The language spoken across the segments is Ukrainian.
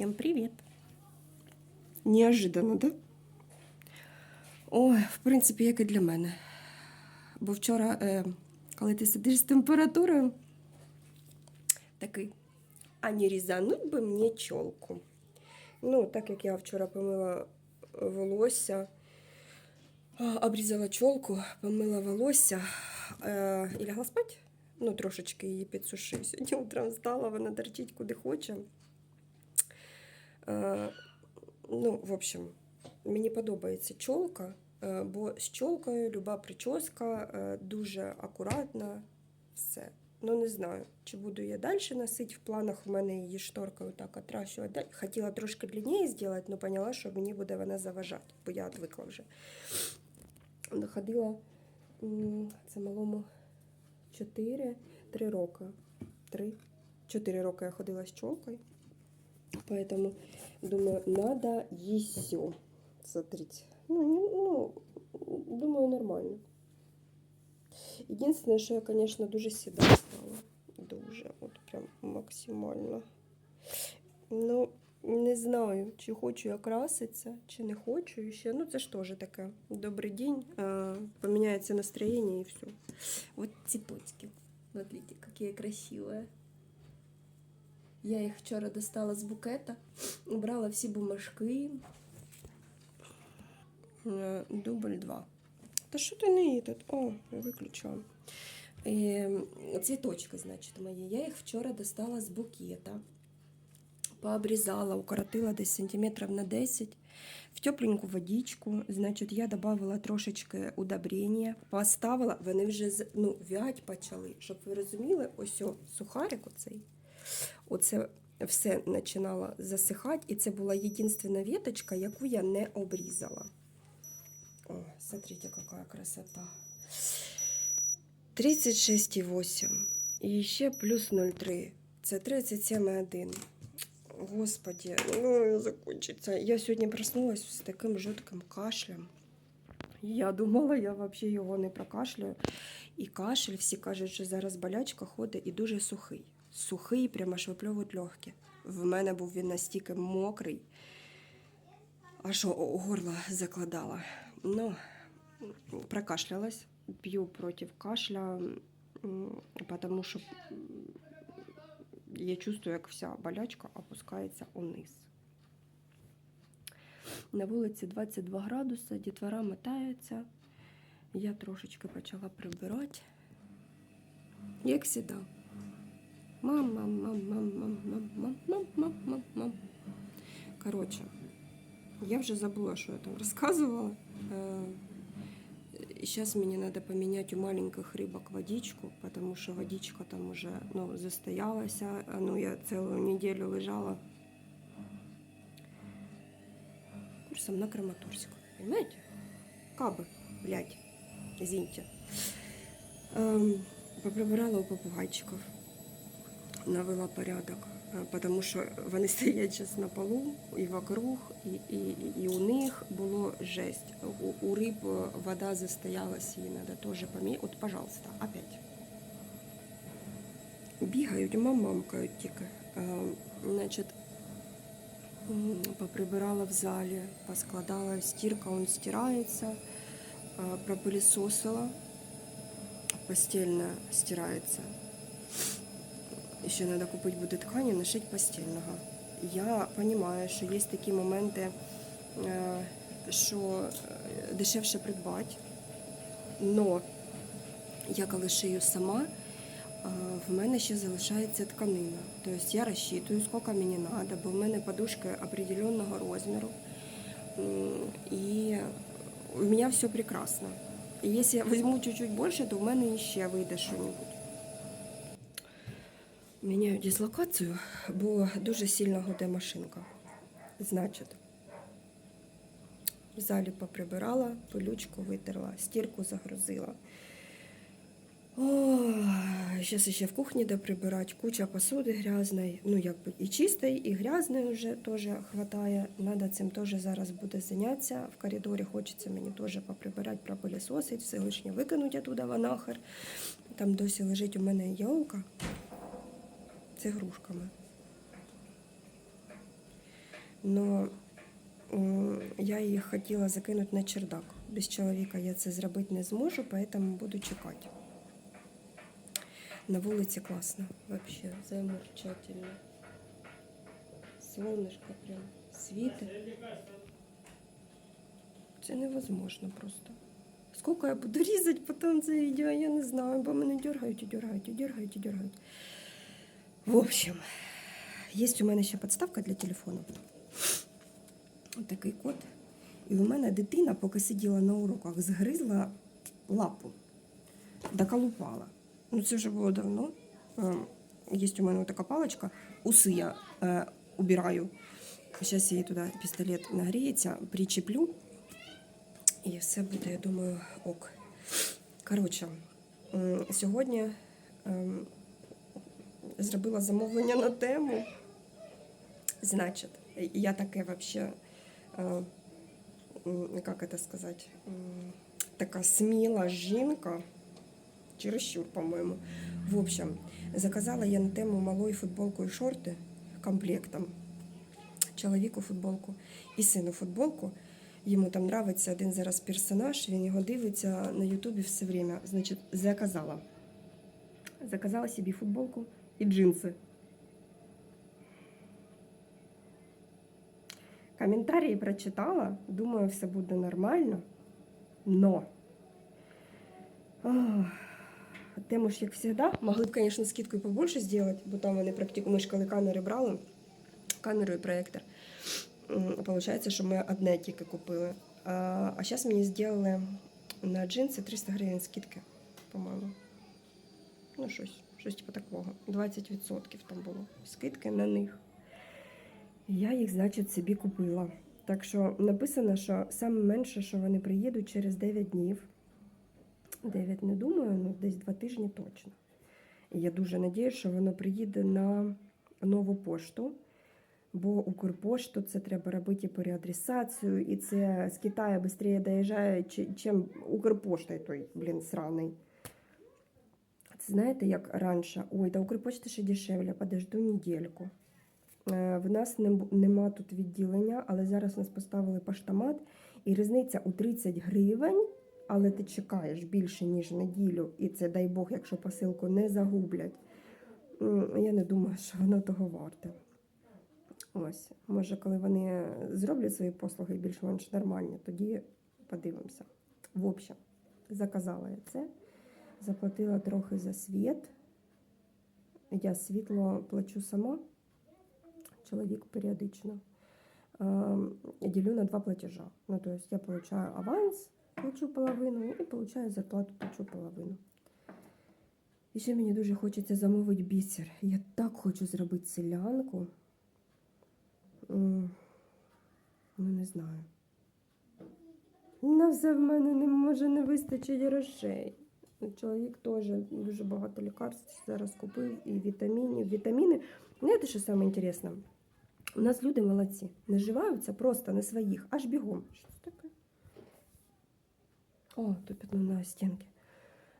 Всем привет! Неожиданно, да? Ой, в принципі, як і для мене. Бо вчора, е, коли ти сидиш з температурою, такий, а не різануть би мені чолку. Ну, так як я вчора помила волосся, обрізала чолку, помила волосся е, і лягла спать. Ну, трошечки її підсушив. Сьогодні утром встала, вона торчить куди хоче. Е, ну, в общем, мені подобається чолка, е, бо з чолкою люба прическа е, дуже акуратна, все. Ну, не знаю, чи буду я далі носити. В планах у мене її шторкою так отращувати. Хотіла трошки длиннее зробити, але поняла, що мені буде вона заважати, бо я відвикла вже. Ходила м, це малому 4, 3 роки. 3, 4 роки я ходила з чолкою. Поэтому думаю, надо еще. Смотрите. Ну, не, ну, думаю, нормально. Единственное, що я, конечно, дуже сіда стала. Дуже, от прям максимально. Ну, не знаю, чи хочу я краситися, чи не хочу і ще. Ну, це ж теж таке. Добрий день, а, поміняється настроєння і все. Вот цветочки. Смотрите, какие красивые. Я їх вчора достала з букета, убрала всі бумажки. Е, Дубль 2. Та що ти не этот? О, виключила. Е, цвіточки, значить, мої. Я їх вчора достала з букета. Пообрізала, укоротила десь сантиметрів на 10 в тепленьку водичку. Значить, я додала трошечки удобрення, поставила, вони вже ну, в'ять почали. Щоб ви розуміли, ось о, сухарик оцей. Оце все починало засихати, і це була єдинственна веточка, яку я не обрізала. О, смотрите, какая красота. 36,8. І ще плюс 0,3. Це 37,1. Господи, ну закончиться. Я сьогодні проснулась з таким жутким кашлем. Я думала, я взагалі його не прокашлюю. І кашель, всі кажуть, що зараз болячка ходить і дуже сухий. Сухий, прямо аж випльовують. В мене був він настільки мокрий, аж горло закладала. Ну, прокашлялась, п'ю проти кашля, тому що я чувствую, як вся болячка опускається униз. На вулиці 22 градуси, дітвора мотається. Я трошечки почала прибирати. Як завжди. Мам, мам, мам, мам, мам, мам, мам, мам, мам. Коротше, я вже забула, що я там розказувала. Сейчас мне надо поменять у маленьких рыбок водичку, потому что водичка там уже ну, застоялась. Ну, я целую неделю лежала курсом на Краматорск. Понимаете? Кабы, блядь, извините. Эм, поприбирала у попугайчиков, навела порядок, е, потому що вони стоять зараз на полу і вокруг, і, і, і у них було жесть. У, у риб е, вода застоялась, її треба теж поміняти. От, пожалуйста, опять. Бігають, мамамкають тільки. Е, Значить, поприбирала в залі, поскладала стірка, він стирається, пропилісосила, постельна стирається. Ще треба купити буде ткані, нашити постільного. Я розумію, що є такі моменти, е, що е, дешевше придбати, але я коли шию сама, е, в мене ще залишається тканина. Тобто я розчитую, скільки мені треба, бо в мене подушки определенного розміру. І у мене все прекрасно. І якщо я візьму чуть-чуть більше, то в мене ще вийде щось. Міняю дислокацію, бо дуже сильно гуде машинка. Значить, в залі поприбирала, пилючку витерла, стірку загрузила. Зараз ще в кухні де прибирати, куча посуди грязної, ну якби і чистої, і грязної вже теж хватає. Надо цим теж зараз буде зайнятися. В коридорі хочеться мені теж поприбирати, пропилісосити, все лишнє викинути оттуда в. Там досі лежить у мене з ігрушками. Но я її хотіла закинути на чердак. Без чоловіка я це зробити не зможу, поэтому буду чекати. На вулиці класно, вообще, замечательно. Солнышко прям світить. Це невозможно просто. Сколько я буду різати потім це відео, я не знаю, бо мене дергають і дергають, і дергають, і дергають. В общем, є у мене ще підставка для телефону. Ось такий кот. І у мене дитина, поки сиділа на уроках, згризла лапу, доколупала. Ну це вже було давно. Ем, Є у мене така паличка, уси я е, убираю. Зараз її туди пістолет нагріється, причеплю. І все буде, я думаю, ок. Коротше, сьогодні ем, зробила замовлення на тему. Значить, я таке вообще, е, як це сказати, така сміла жінка, чересчур, по-моєму. В общем, заказала я на тему малої футболку і шорти комплектом. Чоловіку футболку і сину футболку. Йому там нравиться один зараз персонаж, він його дивиться на Ютубі все время. Значить, заказала. Заказала собі футболку і джинси. Коментарі прочитала, думаю, все буде нормально. Но тему ж, як завжди, могли б, звісно, скидку побольше зробити, бо там вони практику, ми ж коли камери брали, камеру і проєктор. М, Получається, що ми одне тільки купили. А, зараз мені зробили на джинси 300 гривень скидки, по-моєму. Ну, щось, щось типу такого. 20% там було скидки на них. Я їх, значить, собі купила. Так що написано, що саме менше, що вони приїдуть через 9 днів. 9 не думаю, ну десь 2 тижні точно. І я дуже надіюсь, що воно приїде на нову пошту. Бо Укрпошту це треба робити переадресацію, і це з Китаю швидше доїжджає, чи- чим Укрпошта той, блін, сраний. Це знаєте, як раніше? Ой, та Укрпошта ще дешевле, подожду недельку. Е, В нас не нема тут відділення, але зараз нас поставили поштомат, і різниця у 30 гривень, але ти чекаєш більше, ніж неділю, і це, дай Бог, якщо посилку не загублять. Я не думаю, що воно того варте. Ось, може, коли вони зроблять свої послуги більш-менш нормальні, тоді подивимося. В общем, заказала я це, заплатила трохи за світ. Я світло плачу сама, чоловік періодично. Ем, ділю на два платежа. Ну, то есть я получаю аванс, плачу половину, і получаю зарплату, плачу половину. І ще мені дуже хочеться замовити бісер. Я так хочу зробити селянку. Ну, не знаю. На все в мене не може не вистачить грошей. Чоловік теж дуже багато лікарств зараз купив і вітамінів. Вітаміни. Знаєте, що саме інтересне? У нас люди молодці. Наживаються просто на своїх, аж бігом. Що це таке? О, то пятно на стінки.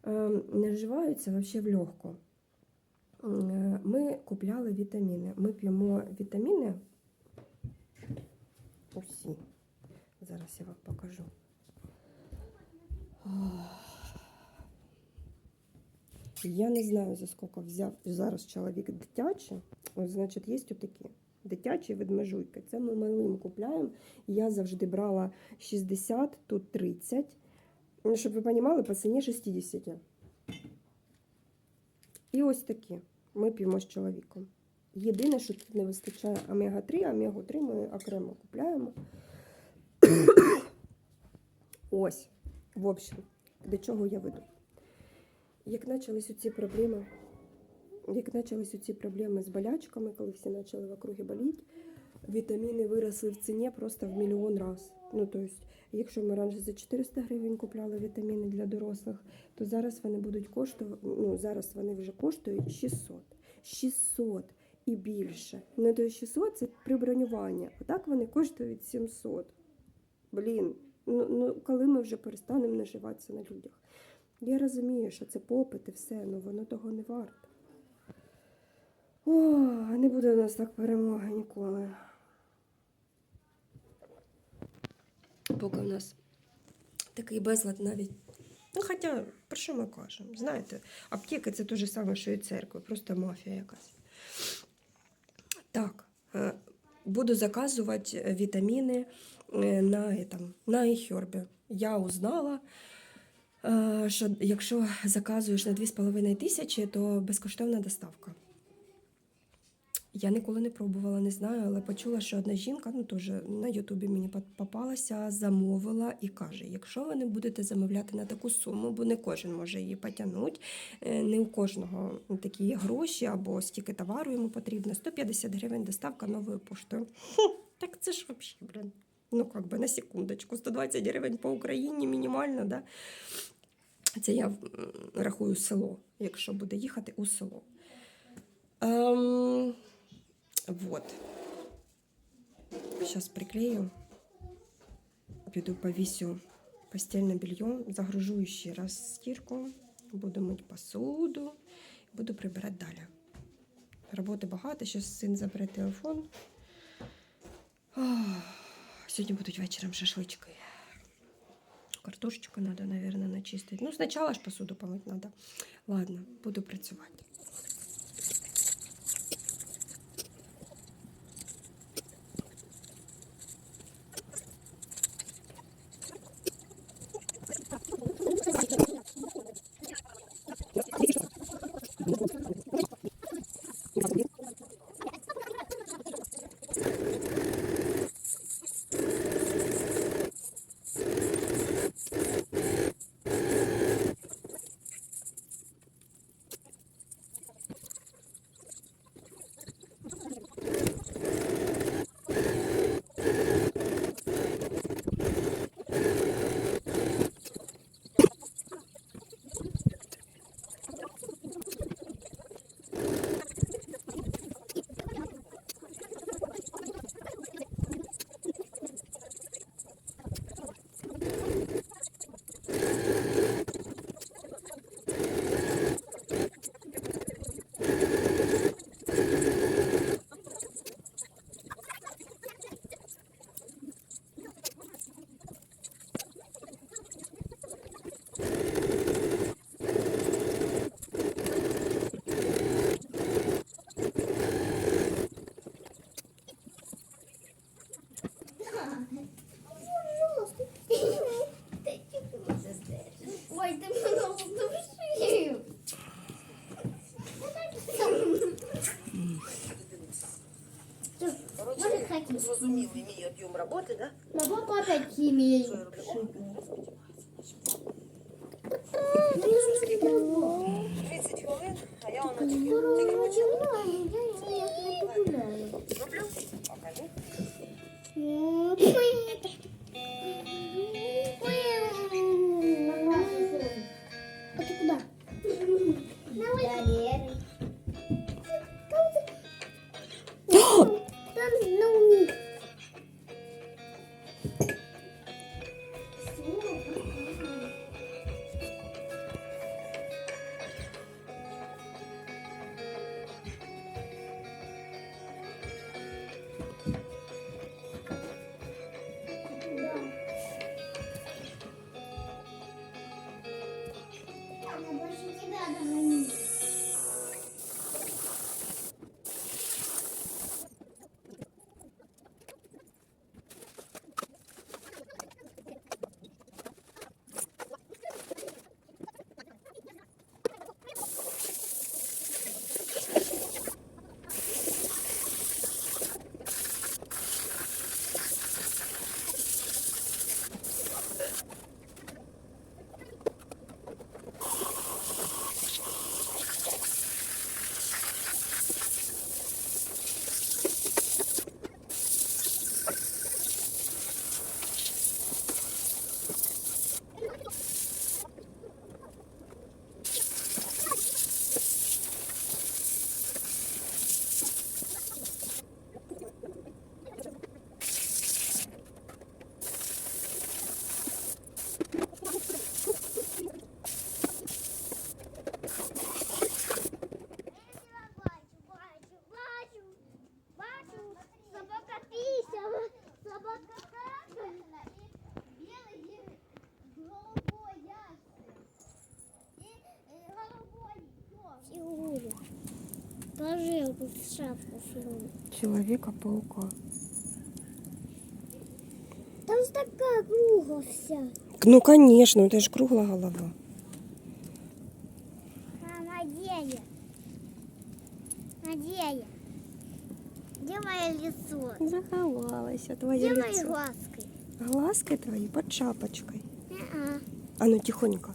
Ем, наживаються взагалі в легко. Е, Ми купляли вітаміни. Ми п'ємо вітаміни усі. Зараз я вам покажу. Я не знаю, за скільки взяв зараз чоловік дитячі. Ось, значить, є отакі. Дитячі ведмежуйки. Це ми малим купляємо. Я завжди брала 60, тут 30. Ну, Щоб ви розуміли, по ціні 60. І ось такі. Ми п'ємо з чоловіком. Єдине, що тут не вистачає омега-3, омегу-3 ми окремо купляємо. Ось, в общем, до чого я веду. Як почалися ці проблеми, як почалися ці проблеми з болячками, коли всі почали в округі боліти, вітаміни виросли в ціні просто в мільйон раз. Ну, тобто, якщо ми раніше за 400 гривень купляли вітаміни для дорослих, то зараз вони будуть коштувати, ну, зараз вони вже коштують 600. 600 і більше. Ну, то 600 це при бронюванні, а так вони коштують 700. Блін, ну, ну коли ми вже перестанемо наживатися на людях? Я розумію, що це попит і все, але воно того не варто. О, не буде у нас так перемоги ніколи. Поки в нас такий безлад навіть. Ну, хоча, про що ми кажемо? Знаєте, аптека це те ж саме, що і церква, просто мафія якась. Так, е, буду заказувати вітаміни е, на, этом, на iHerb. Я узнала, що якщо заказуєш на 2,5 тисячі, то безкоштовна доставка. Я ніколи не пробувала, не знаю, але почула, що одна жінка, ну теж на Ютубі мені попалася, замовила і каже: якщо ви не будете замовляти на таку суму, бо не кожен може її потягнути, е, не у кожного такі є гроші або стільки товару йому потрібно, 150 гривень доставка новою поштою. Так це ж взагалі, блін. Ну, как би на секундочку, 120 гривень по Україні мінімально, да? Це я рахую село, якщо буде їхати у село. Ем, вот. Сейчас приклею. Піду повісю постельне белье, загружу ще раз стірку, буду мити посуду, буду прибирати далі. Роботи багато, зараз син забере телефон. Ах, Сьогодні будуть вечором шашлички. Картошечку надо, наверное, начистить. Ну, спочатку ж посуду помити треба. Ладно, буду працювати. Ой, ти мене удушив. Може, хакім. Зрозумілий мій об'єм роботи, да? На папа опять Покажи тут шапку свою. Чоловіка-паука. Там ж така круга вся. Ну, конечно, это ж кругла голова. Мама, где я? А где я? Где мое лицо? Заховалася твоє Где мои лицо. глазки? Глазки твої під шапочкою. Не-а. А ну тихонько.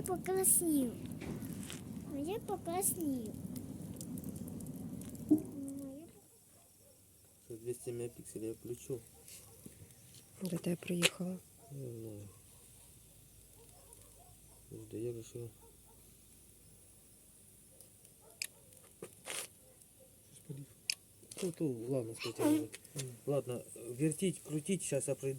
Я покраснею. А я покраснею. Це 200 мегапикселей я включу. До тебе приїхала. Не знаю. Жди, я решил. Ну, то, ладно, кстати, ладно, вертить, крутить, сейчас я пройду.